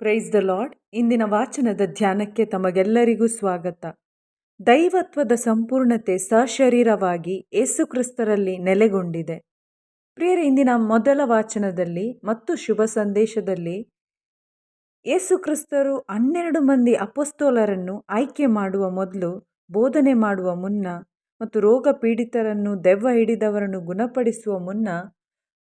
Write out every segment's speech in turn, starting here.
Price the lord ಇಂದಿನ ವಾಚನದ ಧ್ಯಾನಕ್ಕೆ ತಮಗೆಲ್ಲರಿಗೂ ಸ್ವಾಗತ. ದೈವತ್ವದ ಸಂಪೂರ್ಣತೆ ಸಶರೀರವಾಗಿ ಯೇಸುಕ್ರಿಸ್ತರಲ್ಲಿ ನೆಲೆಗೊಂಡಿದೆ. ಪ್ರಿಯರೇ, ಇಂದಿನ ಮೊದಲ ವಾಚನದಲ್ಲಿ ಮತ್ತು ಶುಭ ಸಂದೇಶದಲ್ಲಿ ಯೇಸುಕ್ರಿಸ್ತರು ಹನ್ನೆರಡು ಮಂದಿ ಅಪಸ್ತೋಲರನ್ನು ಆಯ್ಕೆ ಮಾಡುವ ಮೊದಲು, ಬೋಧನೆ ಮಾಡುವ ಮುನ್ನ ಮತ್ತು ರೋಗ ಪೀಡಿತರನ್ನು ದೆವ್ವ ಹಿಡಿದವರನ್ನು ಗುಣಪಡಿಸುವ ಮುನ್ನ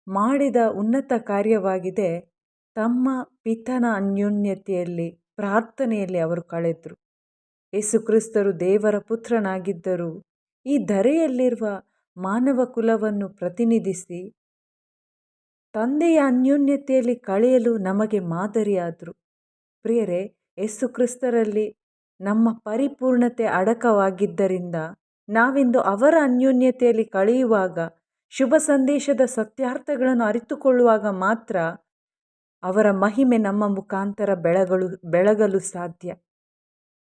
ಮಾಡಿದ ಉನ್ನತ ಕಾರ್ಯವಾಗಿದೆ ತಮ್ಮ ಪಿತನ ಅನ್ಯೋನ್ಯತೆಯಲ್ಲಿ, ಪ್ರಾರ್ಥನೆಯಲ್ಲಿ ಅವರು ಕಳೆದರು. ಯೇಸುಕ್ರಿಸ್ತರು ದೇವರ ಪುತ್ರನಾಗಿದ್ದರು, ಈ ಧರೆಯಲ್ಲಿರುವ ಮಾನವ ಕುಲವನ್ನು ಪ್ರತಿನಿಧಿಸಿ, ತಂದೆಯ ಅನ್ಯೋನ್ಯತೆಯಲ್ಲಿ ಕಳೆಯಲು ನಮಗೆ ಮಾದರಿಯಾದರು. ಪ್ರಿಯರೇ, ಯೇಸುಕ್ರಿಸ್ತರಲ್ಲಿ ನಮ್ಮ ಪರಿಪೂರ್ಣತೆ ಅಡಕವಾಗಿದ್ದರಿಂದ, ನಾವಿಂದು ಅವರ ಅನ್ಯೋನ್ಯತೆಯಲ್ಲಿ ಕಳೆಯುವಾಗ, ಶುಭ ಸಂದೇಶದ ಸತ್ಯಾರ್ಥಗಳನ್ನು ಅರಿತುಕೊಳ್ಳುವಾಗ ಮಾತ್ರ ಅವರ ಮಹಿಮೆ ನಮ್ಮ ಮುಖಾಂತರ ಬೆಳಗಲು ಬೆಳಗಲು ಸಾಧ್ಯ.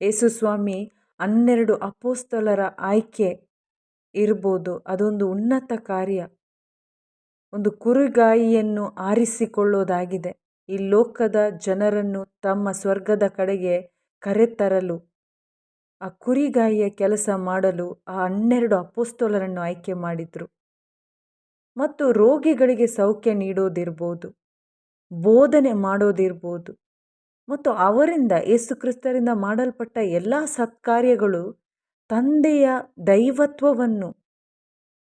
ಯೇಸುಸ್ವಾಮಿ ಹನ್ನೆರಡು ಅಪೋಸ್ತಲರ ಆಯ್ಕೆ ಇರ್ಬೋದು. ಅದೊಂದು ಉನ್ನತ ಕಾರ್ಯ. ಒಂದು ಕುರುಗಾಯಿಯನ್ನು ಆರಿಸಿಕೊಳ್ಳೋದಾಗಿದೆ. ಈ ಲೋಕದ ಜನರನ್ನು ತಮ್ಮ ಸ್ವರ್ಗದ ಕಡೆಗೆ ಕರೆತರಲು, ಆ ಕುರಿಗಾಯಿಯ ಕೆಲಸ ಮಾಡಲು ಆ ಹನ್ನೆರಡು ಅಪೋಸ್ತಲರನ್ನು ಆಯ್ಕೆ ಮಾಡಿದರು. ಮತ್ತು ರೋಗಿಗಳಿಗೆ ಸೌಖ್ಯ ನೀಡೋದಿರ್ಬೋದು. ಬೋಧನೆ ಮಾಡೋದಿರ್ಬೋದು. ಮತ್ತು ಅವರಿಂದ ಯೇಸುಕ್ರಿಸ್ತರಿಂದ ಮಾಡಲ್ಪಟ್ಟ ಎಲ್ಲ ಸತ್ಕಾರ್ಯಗಳು ತಂದೆಯ ದೈವತ್ವವನ್ನು,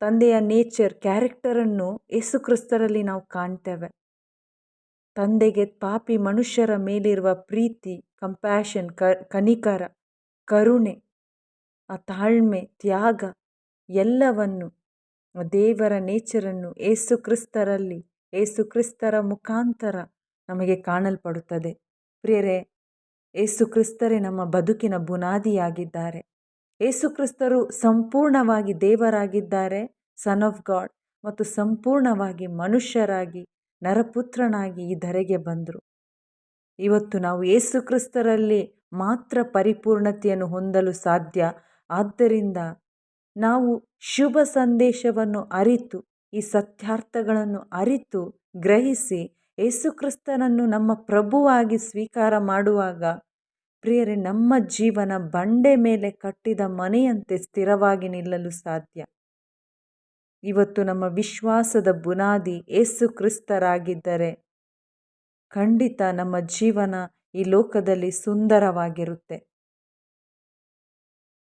ತಂದೆಯ ನೇಚರ್ ಕ್ಯಾರೆಕ್ಟರನ್ನು ಯೇಸುಕ್ರಿಸ್ತರಲ್ಲಿ ನಾವು ಕಾಣ್ತೇವೆ. ತಂದೆಗೆ ಪಾಪಿ ಮನುಷ್ಯರ ಮೇಲಿರುವ ಪ್ರೀತಿ ಕಂಪ್ಯಾಷನ್ ಕ, ಕನಿಕರ, ಕರುಣೆ, ಆ ತಾಳ್ಮೆ, ತ್ಯಾಗ ಎಲ್ಲವನ್ನು ದೇವರ ನೇಚರನ್ನು ಏಸುಕ್ರಿಸ್ತರಲ್ಲಿ ಏಸು ಕ್ರಿಸ್ತರ ಮುಖಾಂತರ ನಮಗೆ ಕಾಣಲ್ಪಡುತ್ತದೆ. ಪ್ರಿಯರೇ, ಏಸು ಕ್ರಿಸ್ತರೇ ನಮ್ಮ ಬದುಕಿನ ಬುನಾದಿಯಾಗಿದ್ದಾರೆ. ಏಸು ಕ್ರಿಸ್ತರು ಸಂಪೂರ್ಣವಾಗಿ ದೇವರಾಗಿದ್ದಾರೆ ಸನ್ ಆಫ್ ಗಾಡ್ ಮತ್ತು ಸಂಪೂರ್ಣವಾಗಿ ಮನುಷ್ಯರಾಗಿ, ನರಪುತ್ರನಾಗಿ ಈ ಧರೆಗೆ ಬಂದರು. ಇವತ್ತು ನಾವು ಏಸು ಕ್ರಿಸ್ತರಲ್ಲಿ ಮಾತ್ರ ಪರಿಪೂರ್ಣತೆಯನ್ನು ಹೊಂದಲು ಸಾಧ್ಯ. ಆದ್ದರಿಂದ ನಾವು ಶುಭ ಸಂದೇಶವನ್ನು ಅರಿತು ಈ ಸತ್ಯಾರ್ಥಗಳನ್ನು ಅರಿತು ಗ್ರಹಿಸಿ ಯೇಸುಕ್ರಿಸ್ತನನ್ನು ನಮ್ಮ ಪ್ರಭುವಾಗಿ ಸ್ವೀಕಾರ ಮಾಡುವಾಗ, ಪ್ರಿಯರೇ, ನಮ್ಮ ಜೀವನ ಬಂಡೆ ಮೇಲೆ ಕಟ್ಟಿದ ಮನೆಯಂತೆ ಸ್ಥಿರವಾಗಿ ನಿಲ್ಲಲು ಸಾಧ್ಯ. ಇವತ್ತು ನಮ್ಮ ವಿಶ್ವಾಸದ ಬುನಾದಿ ಏಸು ಕ್ರಿಸ್ತರಾಗಿದ್ದರೆ ಖಂಡಿತ ನಮ್ಮ ಜೀವನ ಈ ಲೋಕದಲ್ಲಿ ಸುಂದರವಾಗಿರುತ್ತೆ.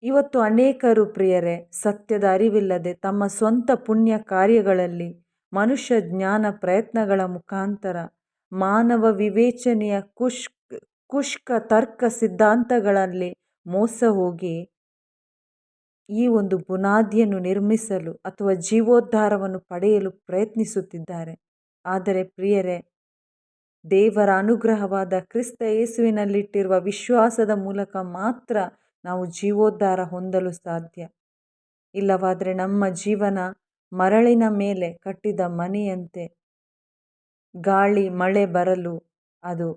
ಇವತ್ತು ಅನೇಕರು ಪ್ರಿಯರೇ, ಸತ್ಯದ ಅರಿವಿಲ್ಲದೆ ತಮ್ಮ ಸ್ವಂತ ಪುಣ್ಯ ಕಾರ್ಯಗಳಲ್ಲಿ ಮನುಷ್ಯ ಜ್ಞಾನ ಪ್ರಯತ್ನಗಳ ಮುಖಾಂತರ ಮಾನವ ವಿವೇಚನೆಯ ಕುಶ್, ಕುಷ್ಕ ತರ್ಕ ಸಿದ್ಧಾಂತಗಳಲ್ಲಿ ಮೋಸ ಹೋಗಿ ಈ ಒಂದು ಬುನಾದಿಯನ್ನು ನಿರ್ಮಿಸಲು ಅಥವಾ ಜೀವೋದ್ಧಾರವನ್ನು ಪಡೆಯಲು ಪ್ರಯತ್ನಿಸುತ್ತಿದ್ದಾರೆ. ಆದರೆ ಪ್ರಿಯರೇ, ದೇವರ ಅನುಗ್ರಹವಾದ ಕ್ರಿಸ್ತ ಯೇಸುವಿನಲ್ಲಿಟ್ಟಿರುವ ವಿಶ್ವಾಸದ ಮೂಲಕ ಮಾತ್ರ ನಾವು ಜೀವೋದ್ಧಾರ ಹೊಂದಲು ಸಾಧ್ಯ. ಇಲ್ಲವಾದರೆ ನಮ್ಮ ಜೀವನ ಮರಳಿನ ಮೇಲೆ ಕಟ್ಟಿದ ಮನೆಯಂತೆ. ಗಾಳಿ, ಮಳೆ ಬರಲು ಅದು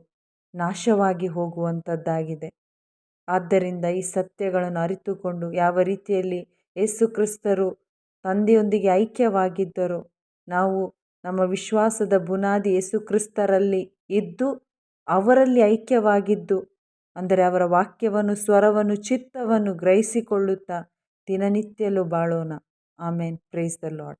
ನಾಶವಾಗಿ ಹೋಗುವಂಥದ್ದಾಗಿದೆ. ಆದ್ದರಿಂದ ಈ ಸತ್ಯಗಳನ್ನು ಅರಿತುಕೊಂಡು ಯಾವ ರೀತಿಯಲ್ಲಿ ಯೇಸು ಕ್ರಿಸ್ತರು ತಂದೆಯೊಂದಿಗೆ ಐಕ್ಯವಾಗಿದ್ದರೋ ನಾವು ನಮ್ಮ ವಿಶ್ವಾಸದ ಬುನಾದಿ ಯೇಸು ಕ್ರಿಸ್ತರಲ್ಲಿ ಇದ್ದು ಅವರಲ್ಲಿ ಐಕ್ಯವಾಗಿದ್ದು ಅಂದರೆ ಅವರ ವಾಕ್ಯವನ್ನು ಸ್ವರವನ್ನು ಚಿತ್ತವನ್ನು ಗ್ರಹಿಸಿಕೊಳ್ಳುತ್ತಾ ದಿನನಿತ್ಯಲು ಬಾಳೋಣ. ಆಮೇನ್. Praise the Lord